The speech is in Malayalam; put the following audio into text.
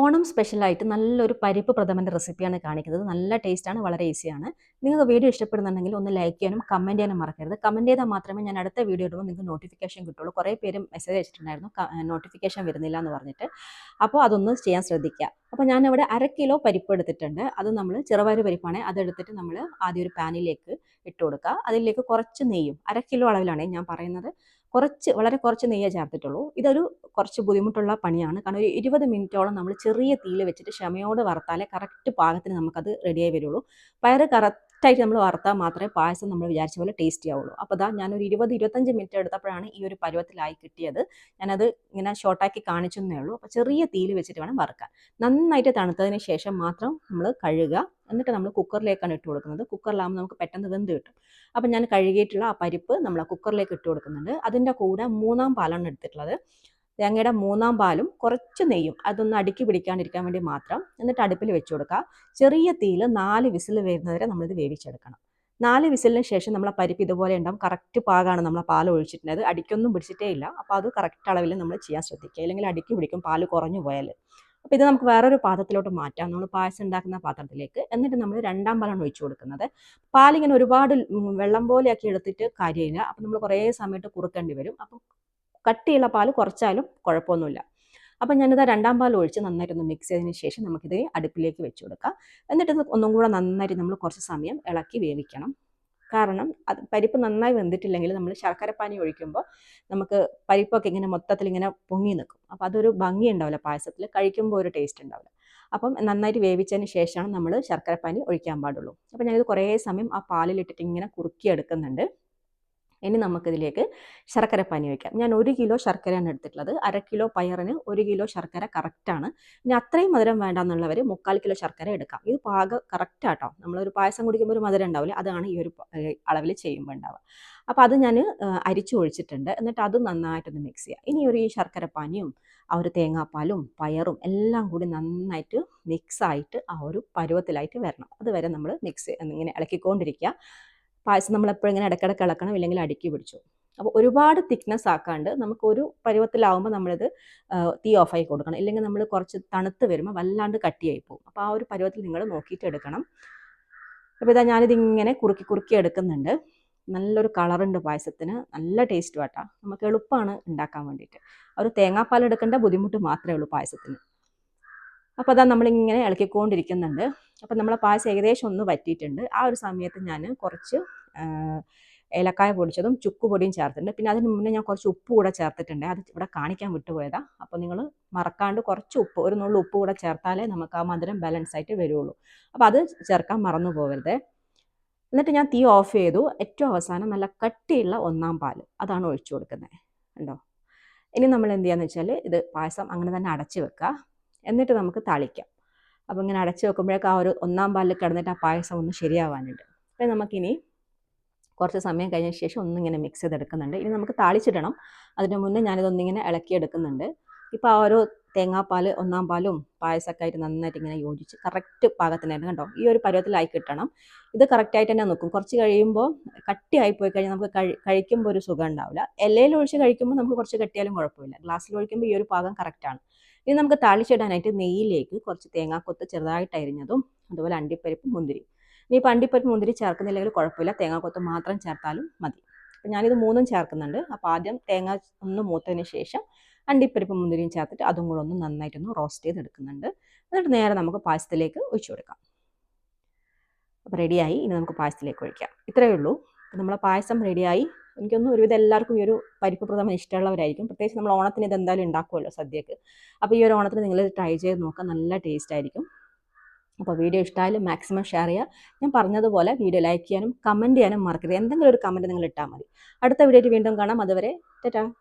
ഓണം സ്പെഷ്യലായിട്ട് നല്ലൊരു പരിപ്പ് പ്രഥമന്റെ റെസിപ്പിയാണ് കാണിക്കുന്നത്. നല്ല ടേസ്റ്റാണ് വളരെ ഈസിയാണ്. നിങ്ങൾക്ക് വീഡിയോ ഇഷ്ടപ്പെടുന്നുണ്ടെങ്കിൽ ഒന്ന് ലൈക്ക് ചെയ്യാനും കമന്റ് ചെയ്യാനും മറക്കരുത്. കമന്റ് ചെയ്താൽ മാത്രമേ ഞാൻ അടുത്ത വീഡിയോ ഇടുമ്പോൾ നിങ്ങൾക്ക് നോട്ടിഫിക്കേഷൻ കിട്ടുള്ളൂ. കുറേ പേര് മെസ്സേജ് അയച്ചിട്ടുണ്ടായിരുന്നു നോട്ടിഫിക്കേഷൻ വരുന്നില്ല എന്ന് പറഞ്ഞിട്ട്. അപ്പോൾ അതൊന്ന് ചെയ്യാൻ ശ്രദ്ധിക്കുക. അപ്പോൾ ഞാനിവിടെ അര കിലോ പരിപ്പ് എടുത്തിട്ടുണ്ട്. അത് നമ്മൾ ചെറുപയർ പരിപ്പാണ്. അതെടുത്തിട്ട് നമ്മൾ ആദ്യം ഒരു പാനിലേക്ക് ഇട്ട് കൊടുക്കുക അതിലേക്ക് കുറച്ച് നെയ്യും അര കിലോ അളവിലാണ് ഞാൻ പറയുന്നത്. കുറച്ച് വളരെ കുറച്ച് നെയ്യേ ചേർത്തിട്ടുള്ളൂ. ഇതൊരു കുറച്ച് ബുദ്ധിമുട്ടുള്ള പണിയാണ്. കാരണം ഒരു ഇരുപത് മിനിറ്റോളം നമ്മൾ ചെറിയ തീയിൽ വെച്ചിട്ട് ക്ഷമയോട് വറുത്താലേ കറക്റ്റ് പാകത്തിന് നമുക്കത് റെഡിയായി വരുള്ളൂ. പയറ് കറക്റ്റായിട്ട് നമ്മൾ വറുത്താൽ മാത്രമേ പായസം നമ്മൾ വിചാരിച്ച പോലെ ടേസ്റ്റി ആവുള്ളൂ അപ്പോൾ അതാ ഞാനൊരു ഇരുപത് ഇരുപത്തഞ്ച് മിനിറ്റ് എടുത്തപ്പോഴാണ് ഈ ഒരു പരുവത്തിലായി കിട്ടിയത്. ഞാനത് ഇങ്ങനെ ഷോർട്ടാക്കി കാണിച്ചെന്നേ ഉള്ളൂ. അപ്പോൾ ചെറിയ തീയിൽ വെച്ചിട്ട് വേണം വറുക്കാൻ. നന്നായിട്ട് തണുത്തതിന് ശേഷം മാത്രം നമ്മൾ കഴുകുക. എന്നിട്ട് നമ്മൾ കുക്കറിലേക്കാണ് ഇട്ട് കൊടുക്കുന്നത്. കുക്കറിലാകുമ്പോൾ നമുക്ക് പെട്ടെന്ന് വെന്ത് കിട്ടും. അപ്പം ഞാൻ കഴുകിയിട്ടുള്ള ആ പരിപ്പ് നമ്മൾ ആ കുക്കറിലേക്ക് ഇട്ട് കൊടുക്കുന്നുണ്ട്. അതിന്റെ കൂടെ മൂന്നാം പാലാണ് എടുത്തിട്ടുള്ളത്. തേങ്ങയുടെ മൂന്നാം പാലും കുറച്ച് നെയ്യും അതൊന്ന് അടുക്കി പിടിക്കാണ്ടിരിക്കാൻ വേണ്ടി മാത്രം എന്നിട്ട് അടുപ്പിൽ വെച്ച് കൊടുക്കുക. ചെറിയ തീയിൽ നാല് വിസിൽ വരുന്നവരെ നമ്മളിത് വേവിച്ചെടുക്കണം. നാല് വിസിലിന് ശേഷം നമ്മളെ പരിപ്പ് ഇതുപോലെ ഉണ്ടാവും. കറക്റ്റ് പാകാണ് നമ്മളെ പാൽ ഒഴിച്ചിട്ടുള്ളത് അടിക്കൊന്നും പിടിച്ചിട്ടേ ഇല്ല. അപ്പോൾ അത് കറക്റ്റ് അളവിൽ നമ്മൾ ചെയ്യാൻ ശ്രദ്ധിക്കുക. അല്ലെങ്കിൽ അടുക്കി പിടിക്കും പാൽ കുറഞ്ഞു പോയാൽ. അപ്പോൾ ഇത് നമുക്ക് വേറൊരു പാത്രത്തിലോട്ട് മാറ്റാം. നമ്മൾ പായസം ഉണ്ടാക്കുന്ന പാത്രത്തിലേക്ക്. എന്നിട്ട് നമ്മൾ രണ്ടാം പാലാണ് ഒഴിച്ചു കൊടുക്കുന്നത്. പാലിങ്ങനെ ഒരുപാട് വെള്ളം പോലെയാക്കി എടുത്തിട്ട് കാര്യമില്ല. അപ്പം നമ്മൾ കുറേ സമയത്ത് കുറുക്കേണ്ടി വരും. അപ്പം കട്ടിയുള്ള പാൽ കുറച്ചാലും കുഴപ്പമൊന്നുമില്ല. അപ്പം ഞാനിത് രണ്ടാം പാൽ ഒഴിച്ച് നന്നായിട്ടൊന്ന് മിക്സ് ചെയ്തതിന് ശേഷം നമുക്കിത് അടുപ്പിലേക്ക് വെച്ച് കൊടുക്കാം. എന്നിട്ട് ഒന്നും കൂടെ നന്നായിട്ട് നമ്മൾ കുറച്ച് സമയം ഇളക്കി വേവിക്കണം. കാരണം അത് പരിപ്പ് നന്നായി വെന്തിട്ടില്ലെങ്കിൽ നമ്മൾ ശർക്കരപ്പാനി ഒഴിക്കുമ്പോൾ നമുക്ക് പരിപ്പൊക്കെ ഇങ്ങനെ മൊത്തത്തിൽ ഇങ്ങനെ പൊങ്ങി നിൽക്കും അപ്പോൾ അതൊരു ഭംഗി ഉണ്ടാവില്ല പായസത്തിൽ കഴിക്കുമ്പോൾ ഒരു ടേസ്റ്റ് ഉണ്ടാവില്ല. അപ്പം നന്നായിട്ട് വേവിച്ചതിന് ശേഷമാണ് നമ്മൾ ശർക്കരപ്പാനി ഒഴിക്കാൻ പാടുള്ളൂ. അപ്പം ഞാനിത് കുറേ സമയം ആ പാലിലിട്ടിട്ട് ഇങ്ങനെ കുറുക്കി എടുക്കുന്നുണ്ട് ഇനി നമുക്കിതിലേക്ക് ശർക്കര ശർക്കരപ്പാനി വയ്ക്കാം ഞാൻ ഒരു കിലോ ശർക്കരയാണ് എടുത്തിട്ടുള്ളത്. അര കിലോ പയറിന് ഒരു കിലോ ശർക്കര കറക്റ്റാണ് ഇനി അത്രയും മധുരം വേണ്ടാന്നുള്ളവർ മുക്കാൽ കിലോ ശർക്കര എടുക്കാം. ഇത് പാക കറക്റ്റ് ആട്ടോ. നമ്മളൊരു പായസം കുടിക്കുമ്പോൾ ഒരു മധുരം ഉണ്ടാവില്ല. അതാണ് ഈ ഒരു അളവിൽ ചെയ്യുമ്പോൾ ഉണ്ടാവുക. അപ്പോൾ അത് ഞാൻ അരിച്ചു ഒഴിച്ചിട്ടുണ്ട്. എന്നിട്ട് അത് നന്നായിട്ടൊന്ന് മിക്സ് ചെയ്യുക ഇനി ഒരു ഈ ശർക്കര ശർക്കരപ്പാനിയും ആ ഒരു തേങ്ങാപ്പാലും പയറും എല്ലാം കൂടി നന്നായിട്ട് മിക്സായിട്ട് ആ ഒരു പരുവത്തിലായിട്ട് വരണം. അതുവരെ നമ്മൾ മിക്സ് ഇങ്ങനെ ഇളക്കിക്കൊണ്ടിരിക്കുക. പായസം നമ്മൾ എപ്പോഴും ഇങ്ങനെ ഇടയ്ക്കിടയ്ക്ക് ഇളക്കണം ഇല്ലെങ്കിൽ അടുക്കി പിടിച്ചു. അപ്പോൾ ഒരുപാട് തിക്നെസ് ആക്കാണ്ട് നമുക്ക് ഒരു പരുവത്തിലാവുമ്പോൾ നമ്മളിത് തീ ഓഫായി കൊടുക്കണം. ഇല്ലെങ്കിൽ നമ്മൾ കുറച്ച് തണുത്ത് വരുമ്പോൾ വല്ലാണ്ട് കട്ടിയായി പോകും. അപ്പോൾ ആ ഒരു പരുവത്തിൽ നിങ്ങൾ നോക്കിയിട്ട് എടുക്കണം. അപ്പോൾ ഇതാ ഞാനിതിങ്ങനെ കുറുക്കി കുറുക്കി എടുക്കുന്നുണ്ട്. നല്ലൊരു കളറുണ്ട് പായസത്തിന്. നല്ല ടേസ്റ്റ് വേട്ടാ നമുക്ക് എളുപ്പമാണ് ഉണ്ടാക്കാൻ വേണ്ടിയിട്ട്. ഒരു തേങ്ങാപ്പാൽ എടുക്കേണ്ട ബുദ്ധിമുട്ട് മാത്രമേ ഉള്ളൂ പായസത്തിന്. അപ്പോൾ അതാ നമ്മളിങ്ങനെ ഇളക്കിക്കൊണ്ടിരിക്കുന്നുണ്ട്. അപ്പോൾ നമ്മളെ പായസം ഏകദേശം ഒന്ന് വറ്റിയിട്ടുണ്ട്. ആ ഒരു സമയത്ത് ഞാൻ കുറച്ച് ഏലക്കായ പൊടിച്ചതും ചുക്ക് പൊടിയും ചേർത്തിട്ടുണ്ട്. പിന്നെ അതിന് മുന്നേ ഞാൻ കുറച്ച് ഉപ്പ് കൂടെ ചേർത്തിട്ടുണ്ട്. അത് ഇവിടെ കാണിക്കാൻ വിട്ടുപോയതാ. അപ്പോൾ നിങ്ങൾ മറക്കാണ്ട് കുറച്ച് ഉപ്പ് ഒരു നുള്ളു ഉപ്പ് കൂടെ ചേർത്താലേ നമുക്ക് ആ മധുരം ബാലൻസ് ആയിട്ട് വരുള്ളൂ. അപ്പോൾ അത് ചേർക്കാൻ മറന്നു പോകരുത് എന്നിട്ട് ഞാൻ തീ ഓഫ് ചെയ്തു. ഏറ്റവും അവസാനം നല്ല കട്ടിയുള്ള ഒന്നാം പാൽ അതാണ് ഒഴിച്ചു കൊടുക്കുന്നത് ഉണ്ടോ ഇനി നമ്മൾ എന്ത് ചെയ്യാന്ന് വെച്ചാൽ ഇത് പായസം അങ്ങനെ തന്നെ അടച്ചു വെക്കുക എന്നിട്ട് നമുക്ക് തളിക്കാം. അപ്പോൾ ഇങ്ങനെ അടച്ചു വെക്കുമ്പോഴേക്കും ആ ഒരു ഒന്നാം പാലിൽ കിടന്നിട്ട് ആ പായസം ഒന്ന് ശരിയാവാനുണ്ട്. അപ്പം നമുക്കിനി കുറച്ച് സമയം കഴിഞ്ഞ ശേഷം ഒന്നിങ്ങനെ മിക്സ് ചെയ്തെടുക്കുന്നുണ്ട്. ഇനി നമുക്ക് താളിച്ചിടണം. അതിന് മുന്നേ ഞാനിതൊന്നിങ്ങനെ ഇളക്കിയെടുക്കുന്നുണ്ട്. ഇപ്പോൾ ആ ഒരു തേങ്ങാപ്പാൽ ഒന്നാം പാലും പായസമൊക്കെ ആയിട്ട് നന്നായിട്ട് ഇങ്ങനെ യോജിച്ച് കറക്റ്റ് പാകത്തിനായിരുന്നു കണ്ടോ? ഈ ഒരു പരുവത്തിലായി കിട്ടണം. ഇത് കറക്റ്റായിട്ട് തന്നെ നോക്കും കുറച്ച് കഴിയുമ്പോൾ കട്ടിയായി പോയി കഴിഞ്ഞാൽ നമുക്ക് കഴി കഴിക്കുമ്പോൾ ഒരു സുഖം ഉണ്ടാവില്ല. ഇലയിൽ ഒഴിച്ച് കഴിക്കുമ്പോൾ നമുക്ക് കുറച്ച് കട്ടിയാലും കുഴപ്പമില്ല. ഗ്ലാസ്സിൽ ഒഴിക്കുമ്പോൾ ഈ ഒരു പാകം കറക്റ്റാണ് ഇനി നമുക്ക് താളിച്ചിടാനായിട്ട് നെയ്യിലേക്ക് കുറച്ച് തേങ്ങാക്കൊത്ത് ചെറുതായിട്ട് അരിഞ്ഞതും അതുപോലെ അണ്ടിപ്പരിപ്പ് മുന്തിരി. ഇനി ഇപ്പം അണ്ടിപ്പരിപ്പ് മുന്തിരി ചേർക്കുന്നില്ലെങ്കിൽ കുഴപ്പമില്ല. തേങ്ങാക്കൊത്ത് മാത്രം ചേർത്താലും മതി. അപ്പം ഞാനിത് മൂന്നും ചേർക്കുന്നുണ്ട്. അപ്പോൾ ആദ്യം തേങ്ങ ഒന്ന് മൂത്തതിന് ശേഷം അണ്ടിപ്പരിപ്പ് മുന്തിരിയും ചേർത്തിട്ട് അതും കൂടെ ഒന്ന് നന്നായിട്ടൊന്ന് റോസ്റ്റ് ചെയ്ത് ചെയ്തെടുക്കുന്നുണ്ട്. എന്നിട്ട് നേരെ നമുക്ക് പായസത്തിലേക്ക് ഒഴിച്ചു കൊടുക്കാം. അപ്പോൾ റെഡിയായി ഇനി നമുക്ക് പായസത്തിലേക്ക് ഒഴിക്കാം. ഇത്രയേ ഉള്ളൂ. നമ്മളെ പായസം റെഡിയായി എനിക്കൊന്നും ഒരുവിധം എല്ലാവർക്കും ഈ ഒരു പരിപ്പ് പ്രഥമൻ ഇഷ്ടമുള്ളവരായിരിക്കും. പ്രത്യേകിച്ച് നമ്മൾ ഓണത്തിന് ഇത് എന്തായാലും ഉണ്ടാക്കുമല്ലോ സദ്യക്ക്. അപ്പോൾ ഈ ഒരു ഓണത്തിന് നിങ്ങൾ ട്രൈ ചെയ്ത് നോക്കാം നല്ല ടേസ്റ്റ് ആയിരിക്കും. അപ്പോൾ വീഡിയോ ഇഷ്ടമായാലും മാക്സിമം ഷെയർ ചെയ്യുക. ഞാൻ പറഞ്ഞതുപോലെ വീഡിയോ ലൈക്ക് ചെയ്യാനും കമന്റ് ചെയ്യാനും മറക്കരുത്. എന്തെങ്കിലും ഒരു കമന്റ് നിങ്ങൾ ഇട്ടാൽ മതി. അടുത്ത വീഡിയോയിൽ വീണ്ടും കാണാം. അതുവരെ ടാറ്റാ.